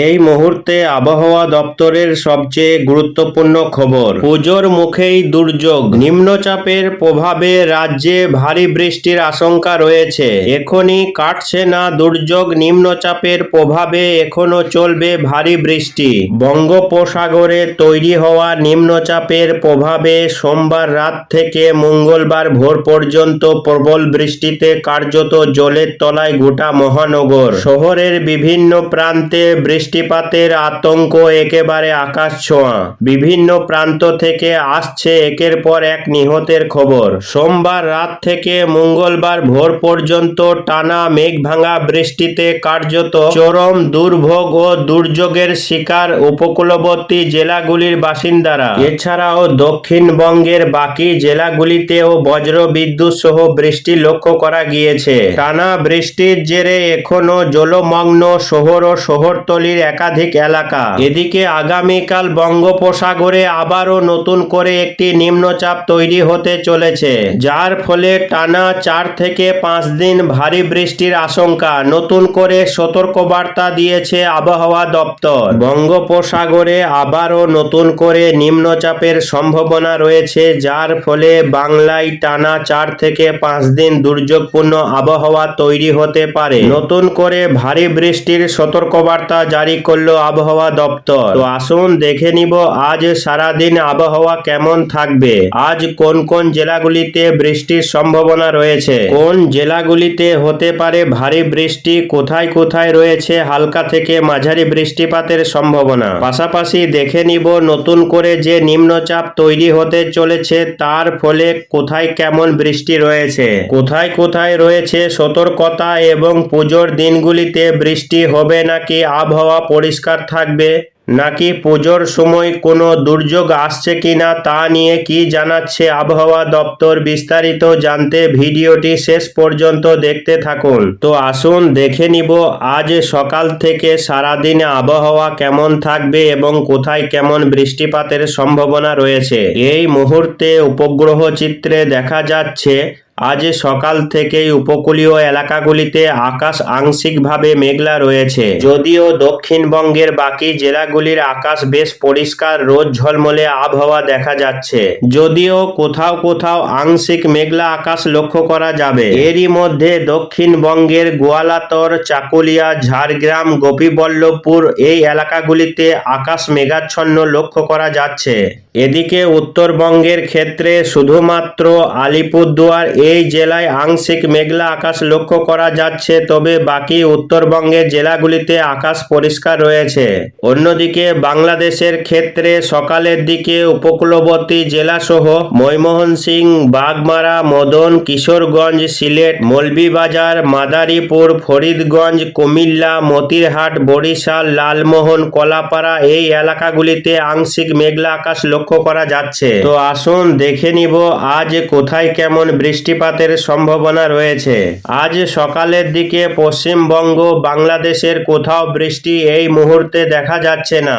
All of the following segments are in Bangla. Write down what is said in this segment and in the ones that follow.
এই মুহূর্তে আবহাওয়া দপ্তরের সবচেয়ে গুরুত্বপূর্ণ খবর। পুজোর মুখেই দুর্যোগ। নিম্নচাপের প্রভাবে রাজ্যে ভারী বৃষ্টির আশঙ্কা রয়েছে। এখনই কাটছে না দুর্যোগ, নিম্নচাপের প্রভাবে এখনও চলবে ভারী বৃষ্টি। বঙ্গোপসাগরে তৈরি হওয়া নিম্নচাপের প্রভাবে সোমবার রাত থেকে মঙ্গলবার ভোর পর্যন্ত প্রবল বৃষ্টিতে কার্যত জলের তলায় গোটা মহানগর। শহরের বিভিন্ন প্রান্তে বৃষ্টিপাতের আতঙ্ক একেবারে আকাশ ছোঁয়া বিভিন্ন প্রান্ত থেকে আসছে একের পর এক নিহতের খবর। সোমবার রাত থেকে মঙ্গলবার ভোর পর্যন্ত টানা মেঘ ভাঙা বৃষ্টিতে কার্যত চরম দুর্ভোগ ও দুর্যোগের শিকার উপকূলবর্তী জেলাগুলির বাসিন্দারা। এছাড়াও দক্ষিণবঙ্গের বাকি জেলাগুলিতেও বজ্র বিদ্যুৎ সহ বৃষ্টি লক্ষ্য করা গিয়েছে। টানা বৃষ্টির জেরে এখনও জলমগ্ন শহর ও শহরতলির একাধিক এলাকা। এদিকে আগামীকাল বঙ্গোপসাগরে আবারও নতুন করে একটি নিম্নচাপ তৈরি হতে চলেছে, যার ফলে টানা চার থেকে পাঁচ দিন ভারী বৃষ্টির আশঙ্কা। নতুন করে সতর্কবার্তা দিয়েছে আবহাওয়া দপ্তর। বঙ্গোপসাগরে আবারও নতুন করে নিম্নচাপের সম্ভাবনা রয়েছে, যার ফলে বাংলায় টানা চার থেকে পাঁচ দিন দুর্যোগপূর্ণ আবহাওয়া তৈরি হতে পারে। নতুন করে ভারী বৃষ্টির সতর্কবার্তা জারি করল আবহাওয়া দপ্তর। তো আসুন দেখে নিব আজ সারাদিন আবহাওয়া কেমন থাকবে। আজ কোন কোন জেলাগুলিতে বৃষ্টির সম্ভাবনা রয়েছে? কোন জেলাগুলিতে হতে পারে ভারী বৃষ্টি? কোথায় কোথায় রয়েছে হালকা থেকে মাঝারি বৃষ্টিপাতের সম্ভাবনা? পাশাপাশি দেখে নিব নতুন করে যে নিম্নচাপ তৈরি হতে চলেছে তার ফলে কোথায় কেমন বৃষ্টি রয়েছে? কোথায় কোথায় রয়েছে সতর্কতা এবং পুজোর দিনগুলিতে বৃষ্টি হবে নাকি আবহাওয়া পরিষ্কার থাকবে? নাকি পুজোর সময় কোনো দুর্যোগ আসছে কিনা তা নিয়ে কি জানাচ্ছে আবহাওয়া দপ্তর বিস্তারিত জানতে ভিডিওটি শেষ পর্যন্ত দেখতে থাকুন। তো আসুন দেখে নিব আজ সকাল থেকে সারাদিনে আবহাওয়া কেমন থাকবে এবং কোথায় কেমন বৃষ্টিপাতের সম্ভাবনা রয়েছে। এই মুহূর্তে উপগ্রহ চিত্রে দেখা যাচ্ছে আজ সকাল থেকেই উপকূলীয় এলাকাগুলিতে আকাশ আংশিকভাবে মেঘলা রয়েছে। যদিও দক্ষিণবঙ্গের বাকি জেলাগুলির আকাশ বেশ পরিষ্কার, রোদ ঝলমলে আবহাওয়া দেখা যাচ্ছে। যদিও কোথাও কোথাও আংশিক মেঘলা আকাশ লক্ষ্য করা যাবে। এরই মধ্যে দক্ষিণবঙ্গের গোয়ালাতর, চাকুলিয়া, ঝাড়গ্রাম, গোপীবল্লভপুর এই এলাকাগুলিতে আকাশ মেঘাচ্ছন্ন লক্ষ্য করা যাচ্ছে। এদিকে উত্তরবঙ্গের ক্ষেত্রে শুধুমাত্র আলিপুরদুয়ার এই জেলায় আংশিক মেঘলা আকাশ লক্ষ্য করা যাচ্ছে, তবে বাকি উত্তরবঙ্গের জেলাগুলিতে আকাশ পরিষ্কার রয়েছে। অন্যদিকে বাংলাদেশের ক্ষেত্রে সকালের দিকে উপকূলবর্তী জেলাসহ ময়মোহনসিং বাগমারা, মদন, কিশোরগঞ্জ, সিলেট, মৌলভীবাজার, মাদারীপুর, ফরিদগঞ্জ, কুমিল্লা, মতিরহাট, বরিশাল, লালমোহন, কলাপাড়া এই এলাকাগুলিতে আংশিক মেঘলা আকাশ লক্ষ্য করা যাচ্ছে। তো আসুন দেখে নিব আজ কোথায় কেমন বৃষ্টিপাতের সম্ভাবনা রয়েছে। আজ সকালের দিকে পশ্চিমবঙ্গ, বাংলাদেশের কোথাও বৃষ্টি এই মুহূর্তে দেখা যাচ্ছে না।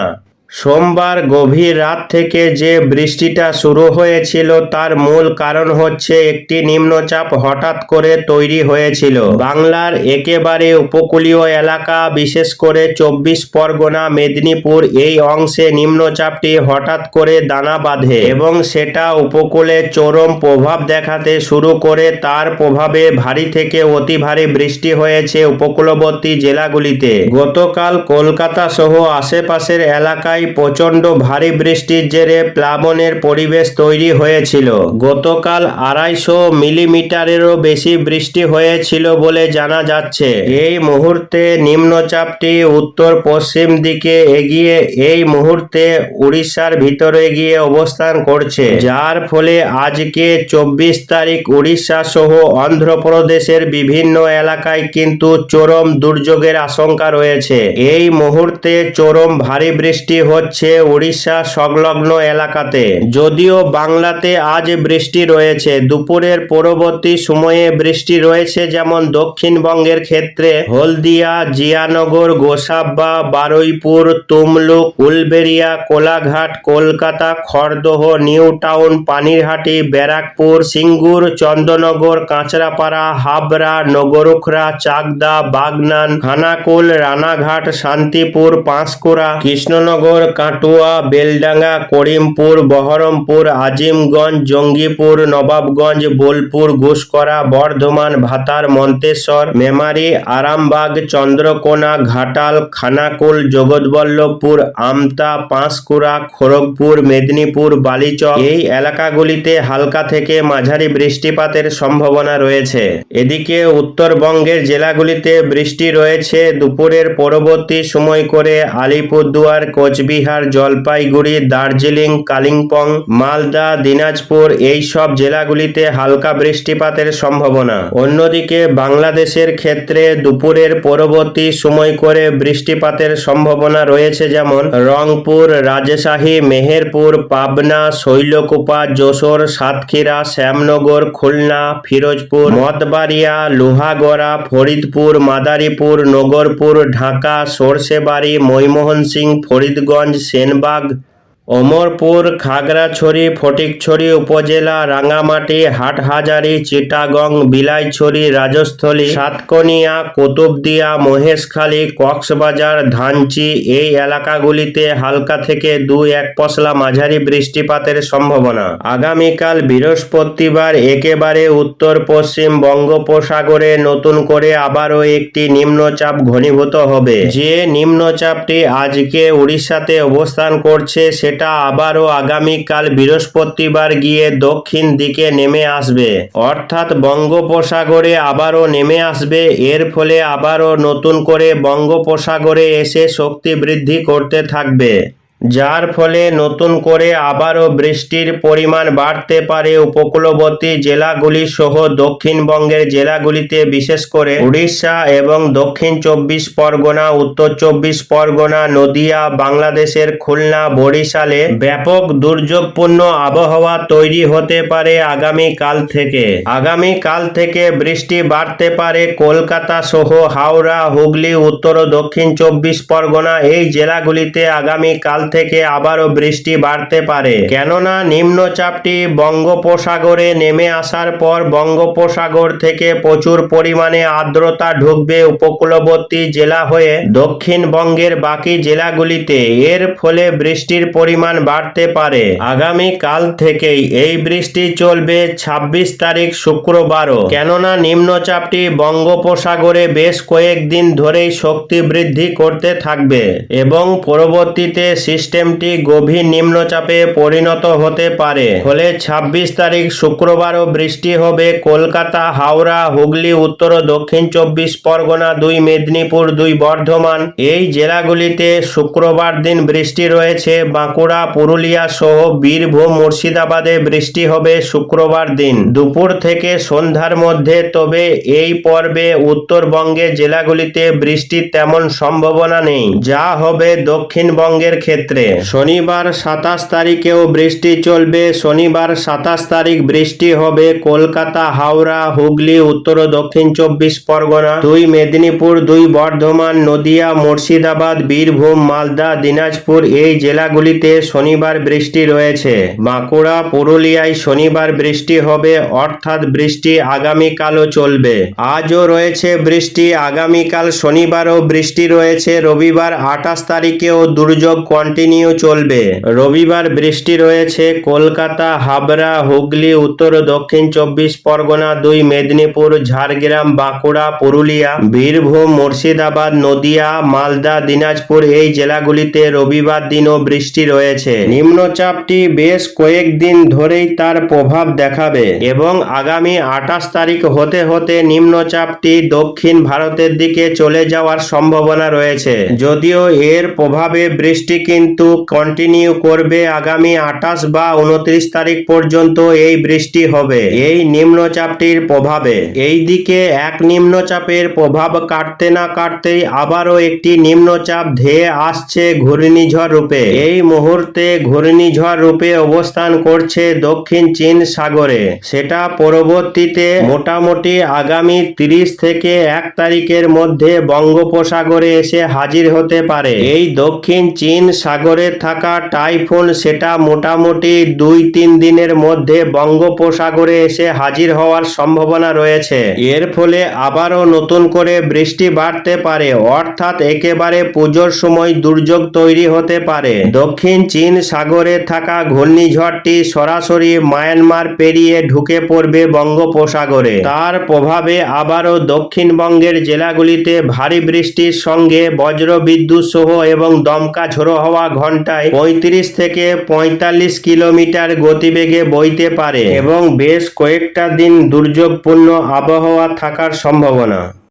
সোমবার গভীর রাত থেকে যে বৃষ্টিটা শুরু হয়েছিল, তার মূল কারণ হচ্ছে একটি নিম্নচাপ হঠাৎ করে তৈরি হয়েছিল। বাংলার একেবারে উপকূলীয় এলাকা, বিশেষ করে চব্বিশ পরগনা, মেদিনীপুর, এই অংশে নিম্নচাপটি হঠাৎ করে দানা বাঁধে এবং সেটা উপকূলে চরম প্রভাব দেখাতে শুরু করে। তার প্রভাবে ভারী থেকে অতি ভারী বৃষ্টি হয়েছে উপকূলবর্তী জেলাগুলিতে। গতকাল কলকাতা সহ আশেপাশের এলাকায় প্রচণ্ড ভারী বৃষ্টির জেরে প্লাবনের পরিবেশ তৈরি হয়েছিল। গতকাল আড়াইশো মিলিমিটারেরও বেশি বৃষ্টি হয়েছিল বলে জানা যাচ্ছে। এই মুহূর্তে নিম্নচাপটি উত্তর পশ্চিম দিকে এগিয়ে এই মুহূর্তে উড়িষ্যার ভিতরে গিয়ে অবস্থান করছে। যার ফলে আজকে চব্বিশ তারিখ উড়িষ্যা সহ অন্ধ্রপ্রদেশের বিভিন্ন এলাকায় কিন্তু চরম দুর্যোগের আশঙ্কা রয়েছে। এই মুহূর্তে চরম ভারী বৃষ্টি হচ্ছে উড়িষ্যা সংলগ্ন এলাকাতে। যদিও বাংলাতে আজ বৃষ্টি রয়েছে, দুপুরের পরবর্তী সময়ে বৃষ্টি রয়েছে যেমন দক্ষিণবঙ্গের ক্ষেত্রে হলদিয়া, জিয়ানগর গোসাব্বা বারুইপুর, তুমলুক, উলবেরিয়া, কোলাঘাট, কলকাতা, খড়দহ, নিউ টাউন, পানিরহাটি, ব্যারাকপুর, সিঙ্গুর চন্দনগর কাঁচরাপাড়া, হাবড়া, নগরুখরা, চাকদা, বাগনান, খানাকুল, রানাঘাট, শান্তিপুর, পাঁশকুড়া, কৃষ্ণনগর কাটুয়া, বেলডাঙ্গা, করিমপুর, বহরমপুর, আজিমগঞ্জ, জঙ্গিপুর, নবাবগঞ্জ, বোলপুর ঘুষকরা বর্ধমান, ভাতার, মন্তেশ্বর, মেমারি, আরামবাগ, চন্দ্রকোনা, ঘাটাল, খানাকুল, জগৎবল্লভপুর, আমতা, পাঁশকুড়া, খড়গপুর, মেদিনীপুর, বালিচক। এই এলাকাগুলিতে হালকা থেকে মাঝারি বৃষ্টিপাতের সম্ভাবনা রয়েছে। এদিকে উত্তরবঙ্গের জেলাগুলিতে বৃষ্টি রয়েছে। দুপুরের পরবর্তী সময় করে আলিপুরদুয়ার, কোচবিহার জলপাইগুড়ি, দার্জিলিং, কালিম্পং, মালদা, দিনাজপুর এই সব জেলাগুলিতে হালকা বৃষ্টিপাতের সম্ভাবনা। অন্যদিকে বাংলাদেশের ক্ষেত্রে দুপুরের পরবর্তী সময় করে বৃষ্টিপাতের সম্ভাবনা রয়েছে যেমন রংপুর, রাজশাহী, মেহেরপুর, পাবনা, শৈলকুপা, যশোর, সাতক্ষীরা, শ্যামনগর, খুলনা, ফিরোজপুর মতবাড়িয়া লোহাগড়া, ফরিদপুর, মাদারীপুর, নগরপুর, ঢাকা, সরষেবাড়ি ময়মোহন সিং ফরিদগঞ্জ કિશનગંજ સેનબાગ অমরপুর, খাগড়াছড়ি, ফটিকছড়ি উপজেলা, রাঙামাটি, হাটহাজারি, চিটাগং, বিলাইছড়ি, রাজস্থলী, সাতকনিয়া, কুতুবদিয়া, মহেশখালী, কক্সবাজার, ধানচি এই এলাকাগুলিতে হালকা থেকে দু এক পশলা মাঝারি বৃষ্টিপাতের সম্ভাবনা। আগামীকাল বৃহস্পতিবার একেবারে উত্তর পশ্চিম বঙ্গোপসাগরে নতুন করে আবারও একটি নিম্নচাপ ঘনীভূত হবে। যে নিম্নচাপটি আজকে উড়িষ্যাতে অবস্থান করছে, সেটা আবারও আগামীকাল বৃহস্পতিবার গিয়ে দক্ষিণ দিকে নেমে আসবে। অর্থাৎ বঙ্গোপসাগরে আবারও নেমে আসবে। এর ফলে আবারও নতুন করে বঙ্গোপসাগরে এসে শক্তি বৃদ্ধি করতে থাকবে। যার ফলে নতুন করে আবারও বৃষ্টির পরিমাণ বাড়তে পারে উপকূলবর্তী জেলাগুলি সহ দক্ষিণবঙ্গের জেলাগুলিতে, বিশেষ করে উড়িষ্যা এবং দক্ষিণ চব্বিশ পরগনা, উত্তর চব্বিশ পরগনা, নদিয়া, বাংলাদেশের খুলনা, বরিশালে ব্যাপক দুর্যোগপূর্ণ আবহাওয়া তৈরি হতে পারে আগামী কাল থেকে। আগামী কাল থেকে বৃষ্টি বাড়তে পারে কলকাতা সহ হাওড়া, হুগলি, উত্তর ও দক্ষিণ চব্বিশ পরগনা এই জেলাগুলিতে আগামী কাল থেকে আবারও বৃষ্টি বাড়তে পারে। কেননা নিম্নচাপটি বঙ্গোপসাগরে নেমে আসার পর বঙ্গোপসাগর থেকে প্রচুর পরিমাণে আর্দ্রতা ঢুকবে উপকূলবর্তী জেলা হয়ে দক্ষিণবঙ্গের বাকি জেলাগুলিতে। এর ফলে বৃষ্টির পরিমাণ বাড়তে পারে। আগামী কাল থেকেই এই বৃষ্টি চলবে ২৬ তারিখ শুক্রবারও। কেননা নিম্নচাপটি বঙ্গোপসাগরে বেশ কয়েকদিন ধরেই শক্তি বৃদ্ধি করতে থাকবে এবং পরবর্তীতে সিস্টেমটি গভীর নিম্নচাপে পরিণত হতে পারে। ফলে ২৬ তারিখ শুক্রবারও বৃষ্টি হবে। কলকাতা, হাওড়া, হুগলি, উত্তর ও দক্ষিণ চব্বিশ পরগনা, দুই মেদিনীপুর, দুই বর্ধমান এই জেলাগুলিতে শুক্রবার দিন বৃষ্টি রয়েছে। বাঁকুড়া, পুরুলিয়া সহ বীরভূম, মুর্শিদাবাদে বৃষ্টি হবে শুক্রবার দিন। দুপুর থেকে সন্ধ্যার মধ্যে তবে এই পর্বে উত্তরবঙ্গের জেলাগুলিতে বৃষ্টির তেমন সম্ভাবনা নেই। যা হবে দক্ষিণবঙ্গের ক্ষেত্রে। শনিবার সাতাশ তারিখেও বৃষ্টি চলবে। শনিবার সাতাশ তারিখ বৃষ্টি হবে। কলকাতা, হাওড়া, হুগলি, উত্তর ও দক্ষিণ চব্বিশ পরগনা, দুই মেদিনীপুর, দুই বর্ধমান, নদিয়া, মুর্শিদাবাদ, বীরভূম, মালদা, দিনাজপুর এই জেলাগুলিতে শনিবার বৃষ্টি রয়েছে। বাঁকুড়া, পুরুলিয়ায় শনিবার বৃষ্টি হবে। অর্থাৎ বৃষ্টি আগামীকালও চলবে। আজও রয়েছে বৃষ্টি। আগামীকাল শনিবারও বৃষ্টি রয়েছে। রবিবার আঠাশ তারিখেও দুর্যোগ কন্টিনিউ চলবে। রবিবার বৃষ্টি রয়েছে, কলকাতা, হাবড়া, হুগলি, উত্তর ও দক্ষিণ চব্বিশ পরগনা দুই, মেদিনীপুর, ঝাড়গ্রাম, বাঁকুড়া, পুরুলিয়া, বীরভূম, মুর্শিদাবাদ, নদিয়া, মালদা, দিনাজপুর এই জেলাগুলিতে রবিবার দিনও বৃষ্টি রয়েছে। নিম্নচাপটি বেশ কয়েকদিন ধরেই তার প্রভাব দেখাবে এবং আগামী আঠাশ তারিখ হতে হতে নিম্নচাপটি দক্ষিণ ভারতের দিকে চলে যাওয়ার সম্ভাবনা রয়েছে। যদিও এর প্রভাবে বৃষ্টি কিন্তু কিন্তু কন্টিনিউ করবে আগামী আঠাশ বা উনত্রিশ তারিখ পর্যন্ত এই বৃষ্টি হবে। এই নিম্নচাপটির প্রভাবে। এই দিকে এক নিম্নচাপের প্রভাব কাটতে না কাটতেই আবারও একটি নিম্নচাপ ধেয়ে আসছে ঘূর্ণিঝড় রূপে। এই মুহূর্তে ঘূর্ণিঝড় রূপে অবস্থান করছে দক্ষিণ চীন সাগরে। সেটা পরবর্তীতে মোটামুটি আগামী তিরিশ থেকে এক তারিখের মধ্যে বঙ্গোপসাগরে এসে হাজির হতে পারে। এই দক্ষিণ চীন সাগরে থাকা টাইফুন সেটা মোটামুটি দুই তিন দিনের মধ্যে বঙ্গোপসাগরে এসে হাজির হওয়ার সম্ভাবনা রয়েছে। এর ফলে আবারও নতুন করে বৃষ্টি বাড়তে পারে, অর্থাৎ একেবারে পুজোর সময় দুর্যোগ তৈরি হতে পারে। দক্ষিণ চীন সাগরে থাকা ঘূর্ণিঝড়টি সরাসরি মায়ানমার পেরিয়ে ঢুকে পড়বে বঙ্গোপসাগরে। তার প্রভাবে আবারও দক্ষিণবঙ্গের জেলাগুলিতে ভারী বৃষ্টির সঙ্গে বজ্র বিদ্যুৎ সহ এবং দমকা ঝোড়ো হওয়া ঘন্টায় পঁয়ত্রিশ থেকে পঁয়তাল্লিশ কিলোমিটার গতিবেগে বইতে পারে এবং বেশ কয়েকটা দিন দুর্যোগপূর্ণ আবহাওয়া থাকার সম্ভাবনা।